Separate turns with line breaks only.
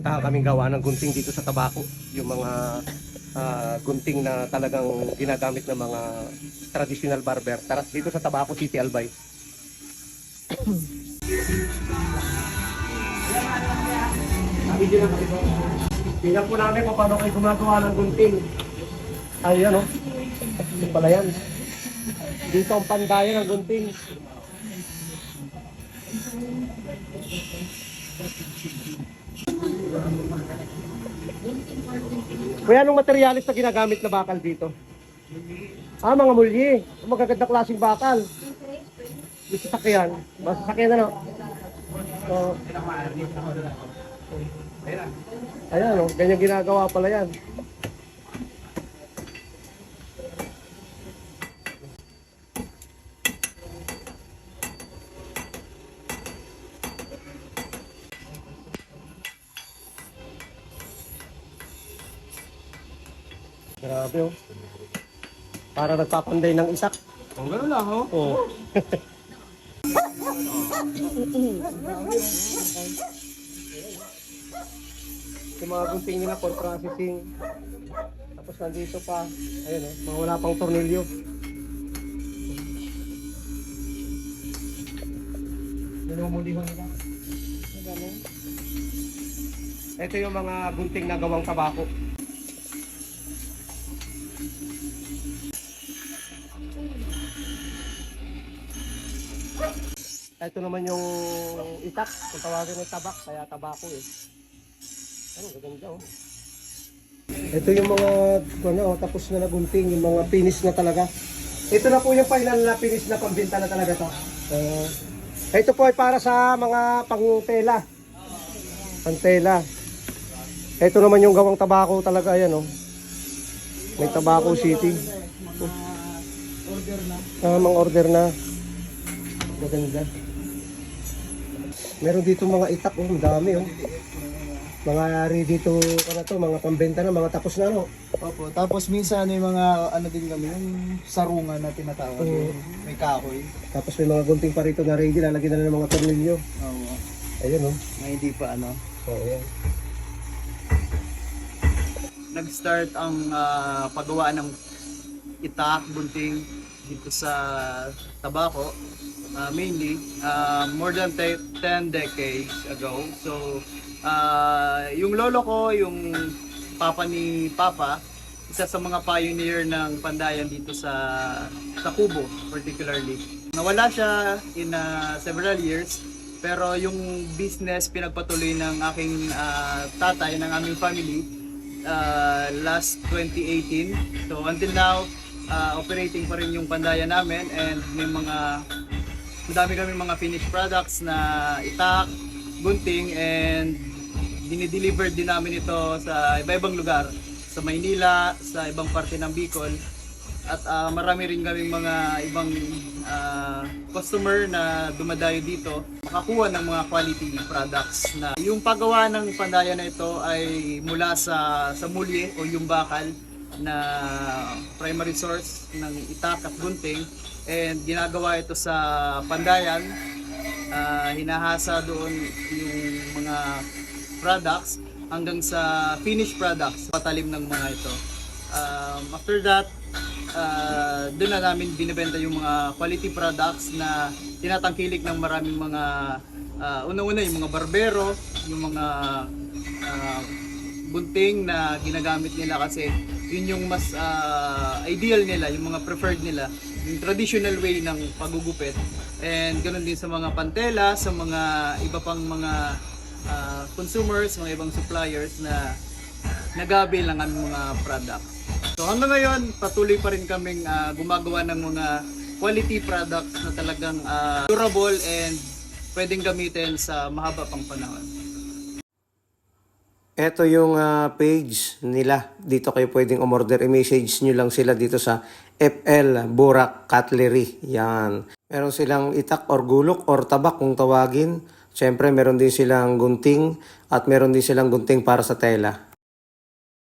pupuntahan kaming gawa ng gunting dito sa Tabaco. Yung mga ah, gunting na talagang ginagamit ng mga traditional barber. Tara, dito sa Tabaco City, Albay. Tingnan po namin kung paano kayo gumagawa ng gunting. Ayan o. Ito pala yan. Dito ang pandayan ng gunting. Kuya, anong materialis na ginagamit na bakal dito? Ah, mga mulye. Magaganda klaseng bakal. Yung sasakyan. Mga sasakyan ano? So, ayan, oh, ganyan ginagawa pala yan. Grabe oh. Para nagpapanday ng isak.
Oh, gano'n lang, oh.
Oh. Yung mga gunting nila for processing. Tapos nandito pa, ayun eh, mga wala pang tornilyo. Minumulihan nila. Ito yung mga gunting na gawang tabako. Ito naman yung itak, kung tawagin ng tabak, kaya tabako eh. Ano, gaganda oh. Ito yung mga, ano, tapos na nagunting, yung mga finish na talaga. Ito na po yung final na finish na pambinta na talaga to. Uh, ito po ay para sa mga pangtela. Pantela. Ito naman yung gawang tabako talaga, ayan oh. May tabako city.
Order na.
Ah, mga order na. Maganda. Meron dito mga itak, oh, dami oh. Mga ari dito, ano to, mga pambenta na, mga tapos na no.
Opo. Tapos minsan may mga ano din kami, yung sarungan na tinatawag.
Oo.
yung May kahoy.
Tapos may mga gunting pa rito na ready, lalagyan na ng mga tornilyo.
Oo.
Ayun oh.
Na hindi pa ano.
Oh, ayan.
Nag-start ang ah, paggawa ng itak, bunting dito sa Tabaco. Ah, mainly, ah, more than te- 10 decades ago. So, ah, yung lolo ko, yung papa ni Papa, isa sa mga pioneer ng pandayan dito sa sa Kubo particularly. Nawala siya in ah, several years pero yung business pinagpatuloy ng aking ah, tatay ng aming family ah, last 2018. So until now ah, operating pa rin yung pandayan namin and may mga madami kami mga finished products na itak, gunting and dinideliver din namin ito sa iba-ibang lugar. Sa Maynila, sa ibang parte ng Bicol. At ah, marami rin kaming mga ibang ah, customer na dumadayo dito. Makakuha ng mga quality products na yung paggawa ng pandaya na ito ay mula sa sa mulye o yung bakal na primary source ng itak at gunting and ginagawa ito sa pandayan. Ah, hinahasa doon yung mga products hanggang sa finished products patalim ng mga ito. Um, after that ah, doon na namin binibenta yung mga quality products na tinatangkilik ng maraming mga ah, una-una yung mga barbero yung mga ah, bunting na ginagamit nila kasi yun yung mas ah, ideal nila, yung mga preferred nila, yung traditional way ng pagugupit. And ganoon din sa mga pantela, sa mga iba pang mga ah, consumers, mga ibang suppliers na nagabi lang ang mga products. So hanggang ngayon, patuloy pa rin kaming ah, gumagawa ng mga quality products na talagang ah, durable and pwedeng gamitin sa mahaba pang panahon.
Ito yung ah, page nila. Dito kayo pwedeng umorder. I-message nyo lang sila dito sa FL Burak Cutlery. Yan. Meron silang itak or gulok or tabak kung tawagin. Siyempre, meron din silang gunting at meron din silang gunting para sa tela.